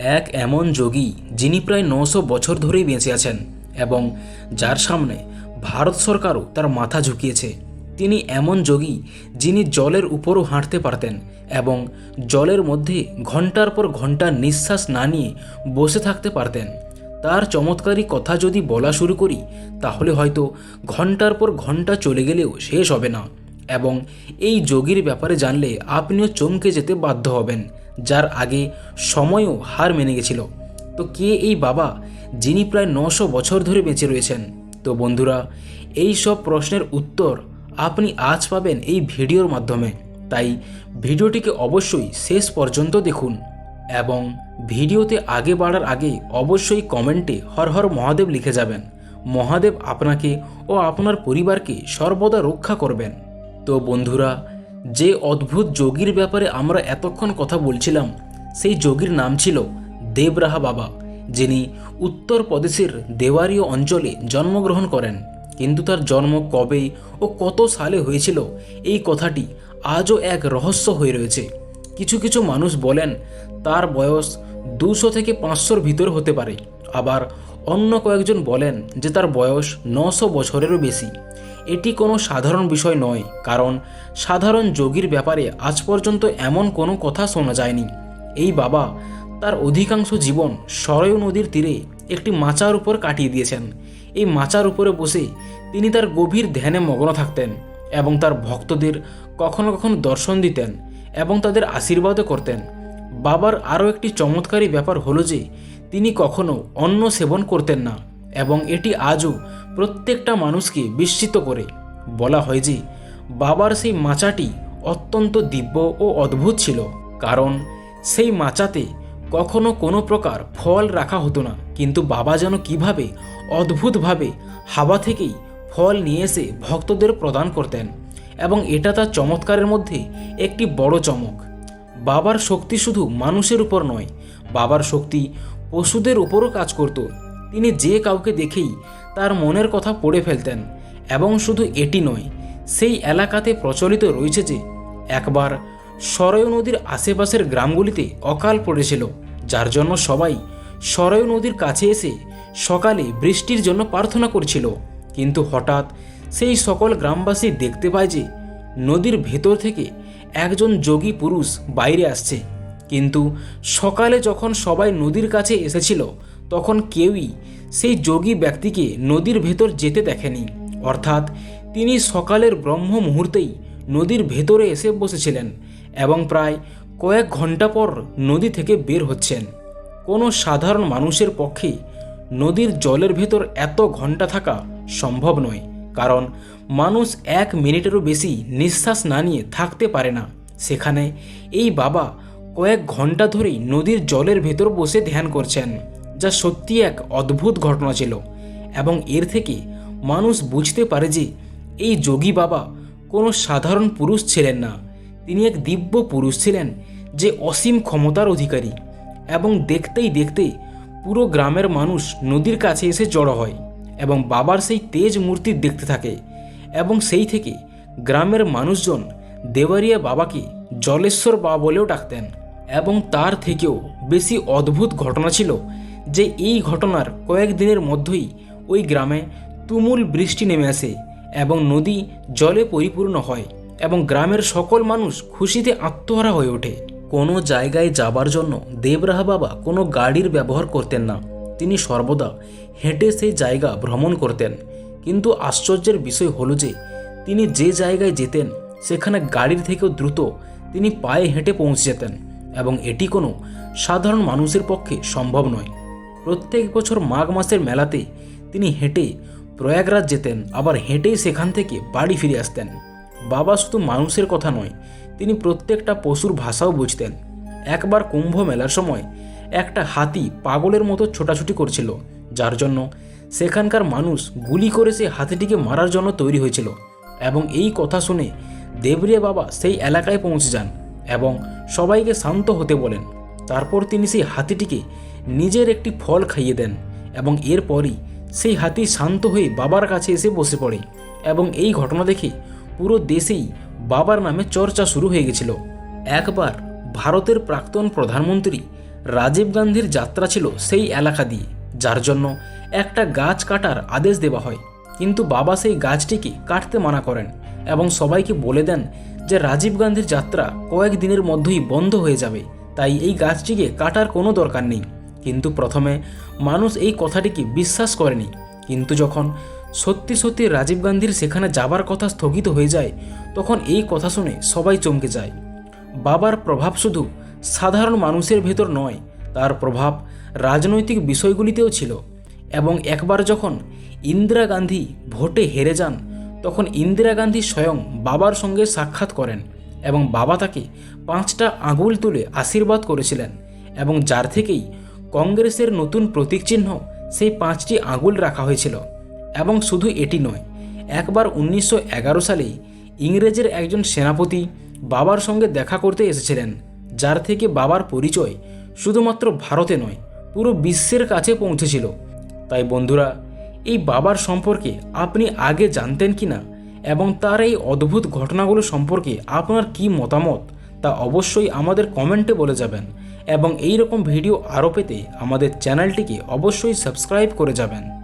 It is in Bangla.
এক এমন যোগী যিনি প্রায় নশো বছর ধরেই বেঁচে আছেন এবং যার সামনে ভারত সরকারও তার মাথা ঝুঁকিয়েছে। তিনি এমন যোগী যিনি জলের উপরও হাঁটতে পারতেন এবং জলের মধ্যে ঘণ্টার পর ঘণ্টা নিঃশ্বাস না নিয়ে বসে থাকতে পারতেন। তার চমৎকারী কথা যদি বলা শুরু করি, তাহলে হয়তো ঘণ্টার পর ঘণ্টা চলে গেলেও শেষ হবে না। এবং এই যোগীর ব্যাপারে জানলে আপনিও চমকে যেতে বাধ্য হবেন। যার আগে সময়ও হার মেনে গেছিল। তো কে এই বাবা যিনি প্রায় নশো বছর ধরে বেঁচে রয়েছেন? তো বন্ধুরা, এই সব প্রশ্নের উত্তর আপনি আজ পাবেন এই ভিডিওর মাধ্যমে। তাই ভিডিওটিকে অবশ্যই শেষ পর্যন্ত দেখুন এবং ভিডিওতে আগে বাড়ার আগে অবশ্যই কমেন্টে হর হর মহাদেব লিখে যাবেন। মহাদেব আপনাকে ও আপনার পরিবারকে সর্বদা রক্ষা করবেন। তো বন্ধুরা যে অদ্ভুত যোগীর ব্যাপারে আমরা এতক্ষণ কথা বলছিলাম, সেই যোগীর নাম ছিল দেবরাহা বাবা, যিনি উত্তরপ্রদেশের দেওয়ারীয় অঞ্চলে জন্মগ্রহণ করেন। কিন্তু তার জন্ম কবে ও কত সালে হয়েছিল, এই কথাটি আজও এক রহস্য হয়ে রয়েছে। কিছু কিছু মানুষ বলেন, তার বয়স দুশো থেকে পাঁচশোর ভিতর হতে পারে। আবার অন্য কয়েকজন বলেন যে তার বয়স নশো বছরেরও বেশি। এটি কোনো সাধারণ বিষয় নয়, কারণ সাধারণ যোগীর ব্যাপারে আজ পর্যন্ত এমন কোনো কথা শোনা যায়নি। এই বাবা তার অধিকাংশ জীবন সরয়ু নদীর তীরে একটি মাচার উপর কাটিয়ে দিয়েছেন। এই মাচার উপরে বসে তিনি তার গভীর ধ্যানে মগ্ন থাকতেন এবং তার ভক্তদের কখনো কখনো দর্শন দিতেন এবং তাদের আশীর্বাদও করতেন। বাবার আরও একটি চমৎকারী ব্যাপার হলো যে, তিনি কখনো অন্ন সেবন করতেন না। এবং এটি আজও প্রত্যেকটা মানুষকে বিস্মিত করে। বলা হয় যে, বাবার সেই মাচাটি অত্যন্ত দিব্য ও অদ্ভুত ছিল, কারণ সেই মাচাতে কখনো কোনো প্রকার ফল রাখা হতো না। কিন্তু বাবা যেন কীভাবে অদ্ভুতভাবে হাওয়া থেকেই ফল নিয়ে এসে ভক্তদের প্রদান করতেন এবং এটা তার চমৎকারের মধ্যে একটি বড় চমক। বাবার শক্তি শুধু মানুষের উপর নয়, বাবার শক্তি পশুদের উপরও কাজ করত। তিনি যে কাউকে দেখেই তার মনের কথা পড়ে ফেলতেন এবং শুধু এটি নয়, সেই এলাকাতে প্রচলিত রয়েছে যে, একবার সরয়ু নদীর আশেপাশের গ্রামগুলিতে অকাল পড়েছিল, যার জন্য সবাই সরয়ু নদীর কাছে এসে সকালে বৃষ্টির জন্য প্রার্থনা করছিল। কিন্তু হঠাৎ সেই সকল গ্রামবাসী দেখতে পায় যে, নদীর ভেতর থেকে একজন যোগী পুরুষ বাইরে আসছে। কিন্তু সকালে যখন সবাই নদীর কাছে এসেছিল, তখন কেউই সেই যোগী ব্যক্তিকে নদীর ভেতর যেতে দেখেনি। অর্থাৎ তিনি সকালের ব্রহ্ম মুহূর্তেই নদীর ভেতরে এসে বসেছিলেন এবং প্রায় কয়েক ঘণ্টা পর নদী থেকে বের হচ্ছেন। কোনো সাধারণ মানুষের পক্ষে নদীর জলের ভেতর এত ঘণ্টা থাকা সম্ভব নয়, কারণ মানুষ এক মিনিটেরও বেশি নিঃশ্বাস না নিয়ে থাকতে পারে না। সেখানে এই বাবা কয়েক ঘণ্টা ধরেই নদীর জলের ভেতর বসে ধ্যান করছেন, যা সত্যি এক অদ্ভুত ঘটনা ছিল এবং এর থেকে মানুষ বুঝতে পারে যে এই যোগী বাবা কোনো সাধারণ পুরুষ ছিলেন না। তিনি এক দিব্য পুরুষ ছিলেন যে অসীম ক্ষমতার অধিকারী এবং দেখতেই দেখতে পুরো গ্রামের মানুষ নদীর কাছে এসে জড়ো হয় এবং বাবার সেই তেজ মূর্তি দেখতে থাকে এবং সেই থেকে গ্রামের মানুষজন দেওয়ারিয়া বাবাকে জলেশ্বর বাবা বলেও ডাকতেন। এবং তার থেকেও বেশি অদ্ভুত ঘটনা ছিল যে এই ঘটনার কয়েকদিনের মধ্যেই ওই গ্রামে তুমুল বৃষ্টি নেমে আসে এবং নদী জলে পরিপূর্ণ হয় এবং গ্রামের সকল মানুষ খুশিতে আত্মহারা হয়ে ওঠে। কোনো জায়গায় যাবার জন্য দেবরাহা বাবা কোনো গাড়ির ব্যবহার করতেন না। তিনি সর্বদা হেঁটে সেই জায়গা ভ্রমণ করতেন। কিন্তু আশ্চর্যের বিষয় হলো যে তিনি যে জায়গায় যেতেন, সেখানে গাড়ির থেকেও দ্রুত তিনি পায়ে হেঁটে পৌঁছে যেতেন। এবং এটি কোনো সাধারণ মানুষের পক্ষে সম্ভব নয়। প্রত্যেক বছর মাঘ মাসের মেলাতে তিনি হেঁটে প্রয়াগরাজ যেতেন, আবার হেঁটেই সেখান থেকে বাড়ি ফিরে আসতেন। বাবা শুধু মানুষের কথা নয়, তিনি প্রত্যেকটা পশুর ভাষাও বুঝতেন। একবার কুম্ভ মেলার সময় একটা হাতি পাগলের মতো ছোটাছুটি করছিল, যার জন্য সেখানকার মানুষ গুলি করে সেই হাতিটিকে মারার জন্য তৈরি হয়েছিল। এবং এই কথা শুনে দেবরিয়া বাবা সেই এলাকায় পৌঁছে যান এবং সবাইকে শান্ত হতে বলেন। তারপর তিনি সেই হাতিটিকে নিজের একটি ফল খাইয়ে দেন এবং এরপরই সেই হাতি শান্ত হয়ে বাবার কাছে এসে বসে পড়ে এবং এই ঘটনা দেখে পুরো দেশেই বাবার নামে চর্চা শুরু হয়ে গেছিল। একবার ভারতের প্রাক্তন প্রধানমন্ত্রী রাজীব গান্ধীর যাত্রা ছিল সেই এলাকা দিয়ে, যার জন্য একটা গাছ কাটার আদেশ দেওয়া হয়। কিন্তু বাবা সেই গাছটিকে কাটতে মানা করেন এবং সবাইকে বলে দেন যে রাজীব গান্ধীর যাত্রা কয়েক দিনের মধ্যেই বন্ধ হয়ে যাবে, তাই এই গাছটিকে কাটার কোনো দরকার নেই। কিন্তু প্রথমে মানুষ এই কথাটিকে বিশ্বাস করেনি। কিন্তু যখন সত্যি সত্যি রাজীব গান্ধীর সেখানে যাবার কথা স্থগিত হয়ে যায়, তখন এই কথা শুনে সবাই চমকে যায়। বাবার প্রভাব শুধু সাধারণ মানুষের ভেতর নয়, তার প্রভাব রাজনৈতিক বিষয়গুলিতেও ছিল। এবং একবার যখন ইন্দিরা গান্ধী ভোটে হেরে যান তখন ইন্দিরা গান্ধী স্বয়ং বাবার সঙ্গে সাক্ষাৎ করেন এবং বাবা তাকে পাঁচটা আঙুল তুলে আশীর্বাদ করেছিলেন এবং যার থেকেই কংগ্রেসের নতুন প্রতীক চিহ্ন সেই পাঁচটি আঙুল রাখা হয়েছিল। এবং শুধু এটি নয়, একবার উনিশশো এগারো সালে ইংরেজের একজন সেনাপতি বাবার সঙ্গে দেখা করতে এসেছিলেন, যার থেকে বাবার পরিচয় শুধুমাত্র ভারতে নয়, পুরো বিশ্বের কাছে পৌঁছেছিল। তাই বন্ধুরা এই বাবার সম্পর্কে আপনি আগে জানতেন কি না এবং তার এই অদ্ভুত ঘটনাগুলো সম্পর্কে আপনার কি মতামত তা অবশ্যই আমাদের কমেন্টে বলে যাবেন এবং এই রকম ভিডিও আরও পেতে আমাদের চ্যানেলটিকে অবশ্যই সাবস্ক্রাইব করে যাবেন।